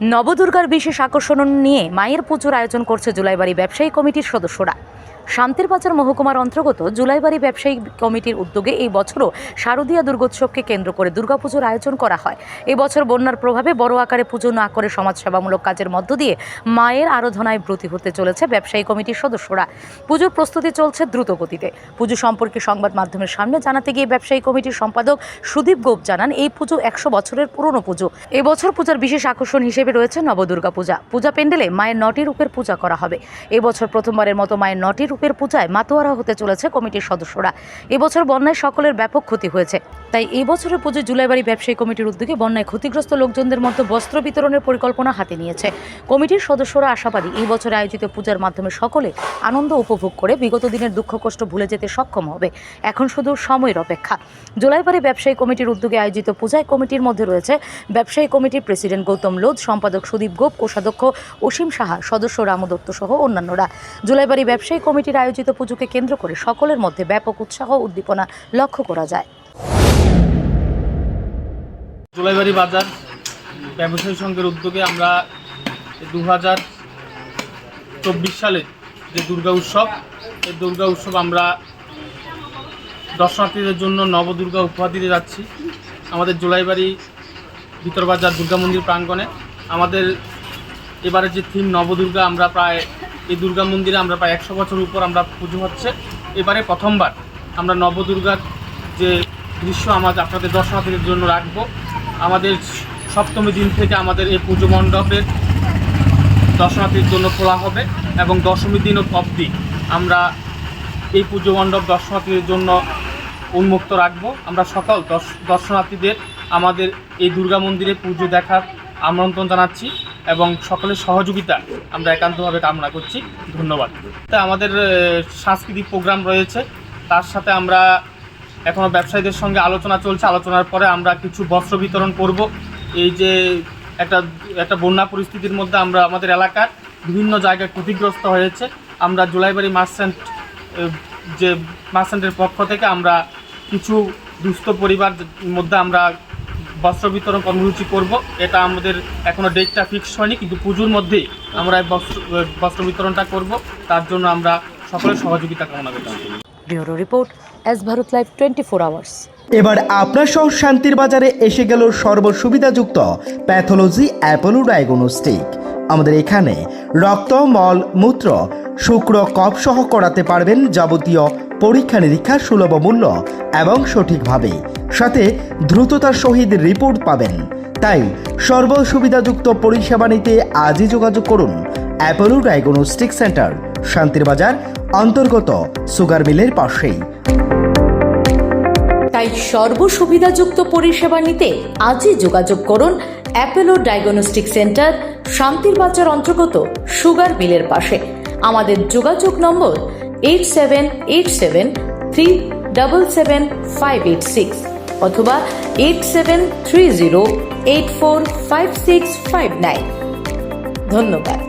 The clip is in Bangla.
নবদুর্গার বিশেষ আকর্ষণ নিয়ে মায়ের পুজোর আয়োজন করছে জুলাইবাড়ি ব্যবসায়ী কমিটির সদস্যরা। শান্তির বাজার মহকুমার অন্তর্গত জুলাইবাড়ি ব্যবসায়ী কমিটির উদ্যোগে এই বছরও শারদীয়া দুর্গোৎসবকে কেন্দ্র করে দুর্গাপুজোর আয়োজন করা হয়। এই বছর বন্যার প্রভাবে বড় আকারে পুজো না করে সমাজসেবামূলক কাজের মধ্য দিয়ে মায়ের আরাধনায় ব্রতী হতে চলেছে ব্যবসায়ী কমিটির সদস্যরা। পুজোর প্রস্তুতি চলছে দ্রুত গতিতে পুজো সম্পর্কে সংবাদ মাধ্যমের সামনে জানাতে গিয়ে ব্যবসায়ী কমিটির সম্পাদক সুদীপ গোপ জানান, এই পুজো একশো বছরের পুরনো পুজো। এবছর পূজার বিশেষ আকর্ষণ হিসেবে রয়েছে নবদুর্গা পূজা পূজা প্যান্ডেলে মায়ের নটি রূপের পূজা করা হবে। এবছর প্রথমবারের মতো মায়ের নটি রূপের পূজায় মাতোয়ারা হতে চলেছে কমিটির সদস্যরা। এবছর বন্যায় সকলের ব্যাপক ক্ষতি হয়েছে। তাই এই বছরের পুজো জুলাইবাড়ি ব্যবসায়ী কমিটির উদ্যোগে বন্যায় ক্ষতিগ্রস্ত লোকজনদের মধ্যে বস্ত্র বিতরণের পরিকল্পনা হাতে নিয়েছে। কমিটির সদস্যরা আশাবাদী এই বছর আয়োজিত পূজার মাধ্যমে সকলে আনন্দ উপভোগ করে বিগত দিনের দুঃখ কষ্ট ভুলে যেতে সক্ষম হবে। এখন শুধু সময়ের অপেক্ষা। জুলাইবাড়ি ব্যবসায়ী কমিটির উদ্যোগে আয়োজিত পূজায় কমিটির মধ্যে রয়েছে ব্যবসায়ী কমিটির প্রেসিডেন্ট গৌতম লোধ, সম্পাদক সুদীপ গোপ, কোষাধ্যক্ষ অসীম সাহা, সদস্য রামু দত্ত সহ অন্যান্যরা। জুলাইবাড়ি ব্যবসায়ী কমিটির আয়োজিত পুজোকে কেন্দ্র করে সকলের মধ্যে ব্যাপক উৎসাহ উদ্দীপনা লক্ষ্য করা যায়। জুলাইবাড়ি বাজার ব্যবসায়ী সংঘের উদ্যোগে আমরা দু হাজার চব্বিশ সালে যে দুর্গা উৎসব, এই দুর্গা উৎসব আমরা দর্শনার্থীদের জন্য নবদুর্গা উপহার দিতে যাচ্ছি। আমাদের জুলাইবাড়ি ভিতরবাজার দুর্গা মন্দির প্রাঙ্গণে। আমাদের এবারে যে থিম নবদুর্গা আমরা প্রায় এই দুর্গা মন্দিরে আমরা প্রায় একশো বছর উপর আমরা পুজো হচ্ছে। এবারে প্রথমবার আমরা নবদুর্গার যে দৃশ্য আমাদের আপনাদের দর্শনার্থীদের জন্য রাখব, আমাদের সপ্তমী দিন থেকে আমাদের এই পুজো মণ্ডপের দর্শনার্থীর জন্য খোলা হবে এবং দশমী দিন অবধি আমরা এই পুজো মণ্ডপ দর্শনার্থীদের জন্য উন্মুক্ত রাখব। আমরা সকল দর্শ- দর্শনার্থীদের আমাদের এই দুর্গা মন্দিরে পুজো দেখার আমন্ত্রণ জানাচ্ছি। এবং সকলের সহযোগিতা আমরা একান্তভাবে কামনা করছি। ধন্যবাদ। তা আমাদের সাংস্কৃতিক প্রোগ্রাম রয়েছে। তার সাথে আমরা এখনও ব্যবসায়ীদের সঙ্গে আলোচনা চলছে। আলোচনার পরে আমরা কিছু বস্ত্র বিতরণ করব। এই যে একটা একটা বন্যা পরিস্থিতির মধ্যে আমরা আমাদের এলাকার বিভিন্ন জায়গায় ক্ষতিগ্রস্ত হয়েছে। আমরা জুলাইবাড়ি মার্চেন্ট আহ, যে মার্সেন্টের পক্ষ থেকে আমরা কিছু দুস্থ পরিবার মধ্যে আমরা বস্ত্র বিতরণ কর্মসূচি করব। এটা আমাদের এখনও ডেটটা ফিক্স হয়নি কিন্তু পুজোর মধ্যেই আমরা এই বস্ত্র বস্ত্র বিতরণটা করব। তার জন্য আমরা সকলের সহযোগিতা কামনা করছি। Bureau report S Bharat live twenty four hours এবার আপনার সহ শান্তির বাজারে এসে গেল সর্বসুবিধাযুক্ত প্যাথোলজি অ্যাপোলো ডায়াগনস্টিক। আমাদের এখানে রক্ত মল মূত্র শুক্র কপ সহ করাতে পারবেন যাবতীয় পরীক্ষা নিরীক্ষা সুলভ মূল্য এবং সঠিকভাবে। সাথে দ্রুততার সহিত রিপোর্ট পাবেন। তাই সর্বসুবিধাযুক্ত পরিষেবা নিতে আজই যোগাযোগ করুন অ্যাপোলো ডায়াগনস্টিক সেন্টার শান্তির বাজার অন্তর্গত সুগার মিলের পাশেই। তাই সর্বসুবিধাযুক্ত পরিষেবা নিতে আজই যোগাযোগ করুন অ্যাপেলো ডায়াগনস্টিক সেন্টার শান্তির বাজার অন্তর্গত সুগার মিলের পাশে। আমাদের যোগাযোগ নম্বর eight seven eight seven three double seven five eight six অথবা eight seven three zero eight four five six five nine ধন্যবাদ।